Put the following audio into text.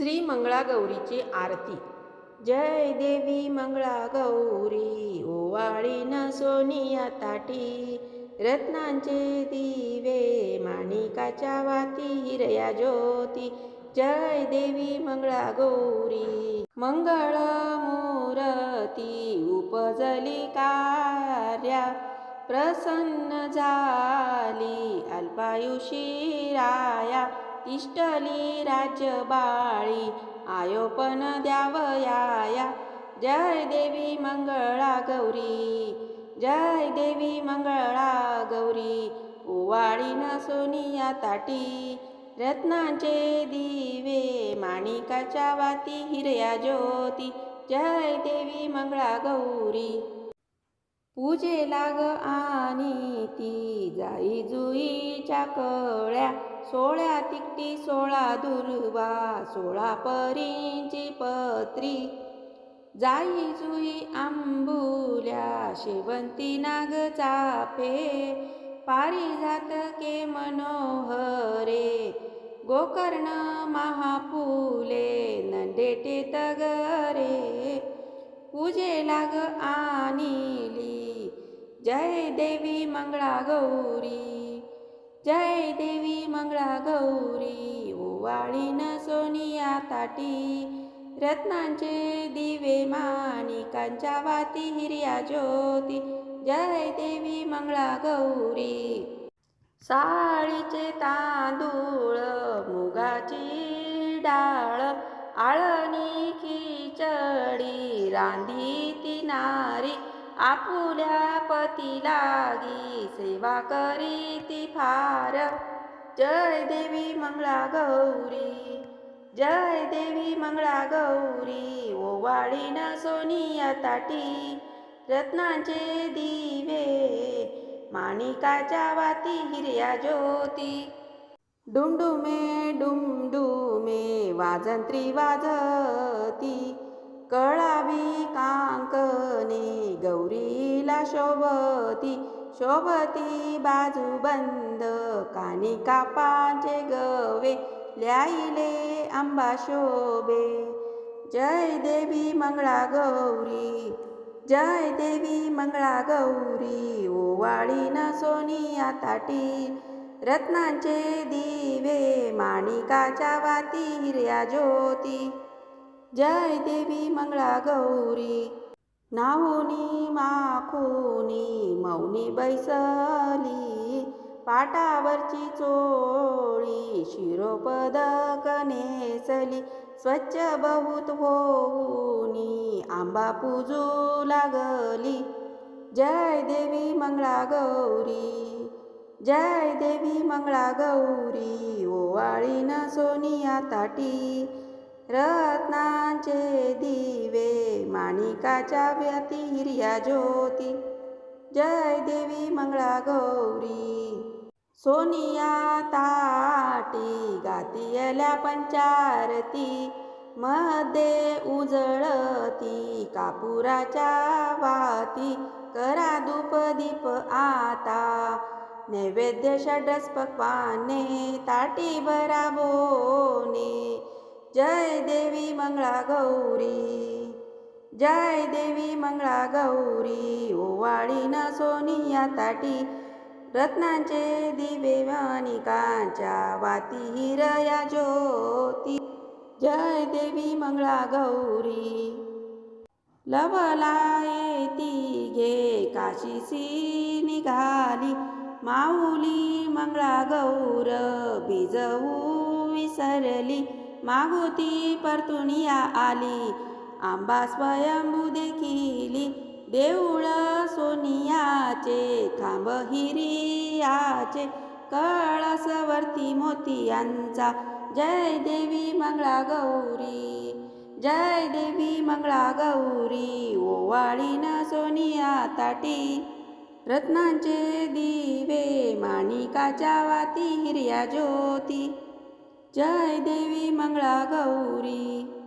श्री मंगळा गौरीची आरती. जय देवी मंगळा गौरी न सोनिया ताटी. रत्नांचे दिवे माणिकाच्या वाती हिरया ज्योती. जय देवी मंगळा गौरी मंगळ मूर्ती उपजली कार्या. प्रसन्न झाली अल्पायुषी राया. इष्टली राज्यबाळी आयोपन द्यावयाया जय देवी मंगळा गौरी जय देवी मंगळा गौरी. ओवाळीन सोनिया ताटी रत्नांचे दिवे माणिकाच्या वाती हिरया ज्योती. जय देवी मंगळा गौरी. पूजे लाग आणि ती जाई जुईच्या कळ्या. सोळ्या तिकटी सोळा दुर्वा सोळा परींची पत्री. जाई जुई आंबुल्या शेवंती नाग चापे. पारिजात के मनोहरे गोकर्ण महापुले नंदेटे तगरे पूजे लाग आनिली जय देवी मंगळा गौरी. जय देवी मंगळा गौरी ओवाळीन सोनिया ताटी. रत्नांचे दिवे माणिकांच्या वाती हिर्या ज्योती. जय देवी मंगळा गौरी. साळीचे तांदूळ मुगाची डाळ आळणी खिचडी रांधी ती नारी. आपुल्या पती लागी सेवा करी ती फार. जय देवी मंगळा गौरी जय देवी मंगळा गौरी ओवाळीन सोनिया ताटी रत्नांचे दिवे माणिकाच्या वाती हिर्या ज्योती. डुमडुमे डुमडुमे वाजंत्री वाजती कळावी कांकने गौरीला शोभती शोभती बाजू बंद. कानी कापाचे गवे ल्याईले आंबा शोभे. जय देवी मंगळा गौरी जय देवी मंगळा गौरी. ओवाळी न सोनिया ताटी रत्नांचे दिवे माणिकाच्या वाती हिर्या ज्योती. जय देवी मंगळा गौरी नाहुनी माखुनी मौनी बैसली पाटावरची चोळी शिरोपदक नेसली स्वच्छ बहुत होऊनी आंबा पूजू लागली. जय देवी मंगळा गौरी जय देवी मंगळा गौरी ओवाळीन सोनिया ताटी रत्नांचे दिवे माणिकाच्या व्यती हिर्या ज्योती. जय देवी मंगळा गौरी. सोनिया ताटी गातीयल्या पंचारती. मध्ये उजळती कापुराच्या वाती. करा धूप दीप आता. नैवेद्य षड्रस पक्वाने ताटी भराबोने जय देवी मंगळा गौरी जय देवी मंगळा गौरी ओवाळीन सोनिया ताटी रत्नांचे दिवे वानिकांच्या वाती हिरया ज्योती. जय देवी मंगळा गौरी लवला येती घे काशीसी निघाली. माऊली मंगळा गौर बिजवू विसरली. मागुती परतुनिया आली. आंबा स्वयंभू देखिली. देऊळ सोनियाचे खांब हिरियाचे कळसवरती मोतियांचा जय देवी मंगळा गौरी जय देवी मंगळा गौरी ओवाळीन सोनिया ताटी. रत्नांचे दिवे माणिकाच्या वाती हिर्या ज्योती. जय देवी मंगळा गौरी।